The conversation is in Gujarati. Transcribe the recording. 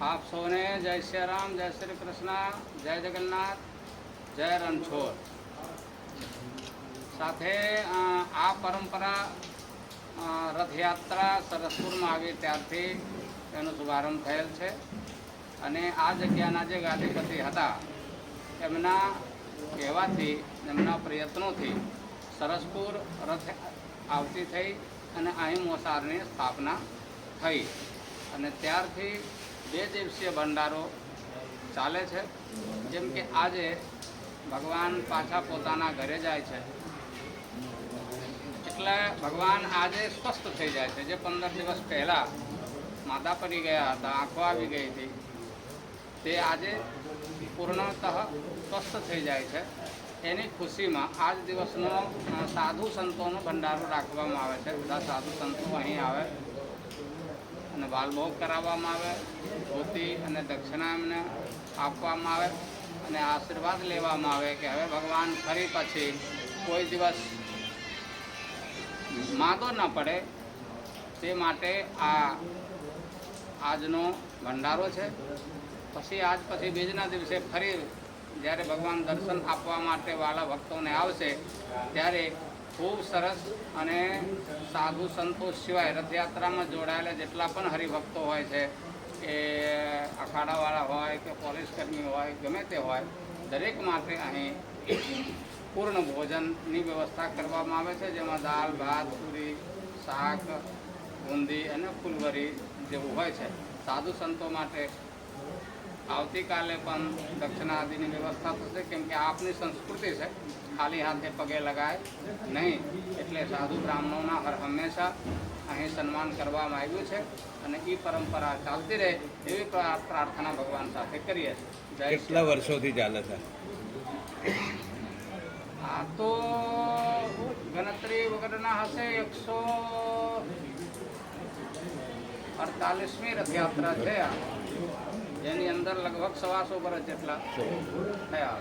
આપ સૌને જય શ્રી રામ, જય શ્રી કૃષ્ણ, જય જગન્નાથ, જય રણછોડ. સાથે આ પરંપરા રથયાત્રા સરસપુરમાં આવી ત્યારથી એનો શુભારંભ થયેલ છે. અને આ જગ્યાના જે ગાદીપતિ હતા, એમના કહેવાથી, એમના પ્રયત્નોથી સરસપુર રથ આવતી થઈ અને અહીં મોસારની સ્થાપના થઈ. અને ત્યારથી બે દિવસીય ભંડારો ચાલે છે. જેમ કે આજે ભગવાન પાછા પોતાના ઘરે જાય છે. એટલે ભગવાન આજે સ્વસ્થ થઈ જાય છે. જે પંદર દિવસ પહેલાં માદા પડી ગયા હતા, આંખો આવી ગઈ હતી, તે આજે પૂર્ણતઃ સ્વસ્થ થઈ જાય છે. એની ખુશીમાં આજ દિવસનો સાધુ સંતોનો ભંડારો રાખવામાં આવે છે. બધા સાધુ સંતો અહીં આવે. અને બાલભોગ કરાવવામાં આવે, ધોતી અને દક્ષિણા એમને આપવામાં આવે અને આશીર્વાદ લેવામાં આવે કે હવે ભગવાન ફરી પછી કોઈ દિવસ માંદો ન પડે. તે માટે આ આજનો ભંડારો છે. પછી આજ પછી બીજના દિવસે ફરી જ્યારે ભગવાન દર્શન આપવા માટે વાળા ભક્તોને આવશે, ત્યારે ખૂબ સરસ અને સાધુ સંતો સિવાય રથયાત્રામાં જોડાયેલા જેટલા પણ હરિભક્તો હોય છે, એ અખાડાવાળા હોય કે પોલીસકર્મી હોય, ગમે તે હોય, દરેક માટે અહીં પૂર્ણ ભોજનની વ્યવસ્થા કરવામાં આવે છે, જેમાં દાળ, ભાત, પૂરી, શાક, બુંદી અને ફૂલવરી જેવું હોય છે. સાધુ સંતો માટે આવતીકાલે પણ દક્ષિણા આદિની વ્યવસ્થા થશે કેમ કે આપની સંસ્કૃતિ છે. ખાલી હાથે પગે લગાય નહીં એટલે સાધુ બ્રાહ્મણોના હર હંમેશા અહીં સન્માન કરવામાં આવ્યું છે અને એ પરંપરા ચાલતી રહે એવી પ્રાર્થના ભગવાન સાથે કરીએ છીએ. કેટલા વર્ષોથી ચાલે છે? આ તો ગણતરી વગરના હશે એકસો અડતાલીસમી રથયાત્રા છે આ. અંદર લગભગ સવાસો વર્ષ જેટલા થયા